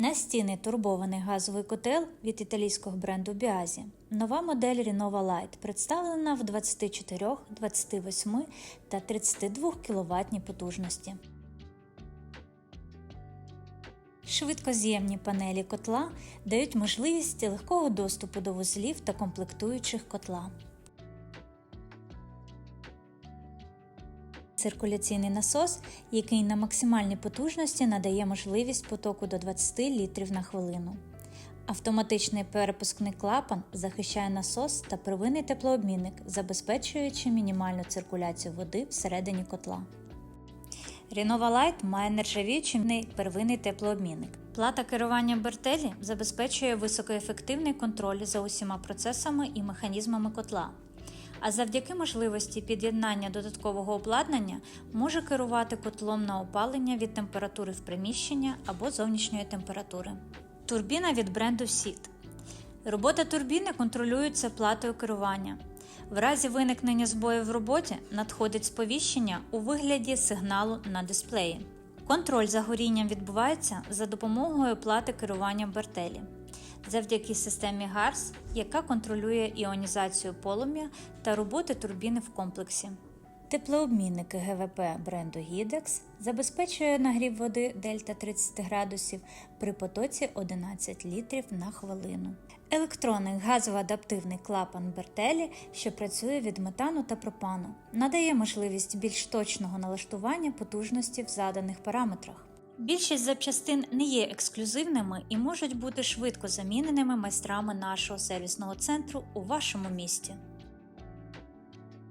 Настінний турбований газовий котел від італійського бренду Biasi. Нова модель Renova Light представлена в 24, 28 та 32 кВт потужності. Швидкоз'ємні панелі котла дають можливість легкого доступу до вузлів та комплектуючих котла. Циркуляційний насос, який на максимальній потужності надає можливість потоку до 20 літрів на хвилину. Автоматичний перепускний клапан захищає насос та первинний теплообмінник, забезпечуючи мінімальну циркуляцію води всередині котла. Renova Light має нержавіючий первинний теплообмінник. Плата керування бертелі забезпечує високоефективний контроль за усіма процесами і механізмами котла. А завдяки можливості під'єднання додаткового обладнання може керувати котлом на опалення від температури в приміщення або зовнішньої температури. Турбіна від бренду SIT. Робота турбіни контролюється платою керування. В разі виникнення збою в роботі надходить сповіщення у вигляді сигналу на дисплеї. Контроль за горінням відбувається за допомогою плати керування бертелі завдяки системі GARS, яка контролює іонізацію полум'я та роботи турбіни в комплексі. Теплообмінники ГВП бренду Gidex забезпечує нагрів води дельта 30 градусів при потоці 11 літрів на хвилину. Електронний газово-адаптивний клапан Бертелі, що працює від метану та пропану, надає можливість більш точного налаштування потужності в заданих параметрах. Більшість запчастин не є ексклюзивними і можуть бути швидко заміненими майстрами нашого сервісного центру у вашому місті.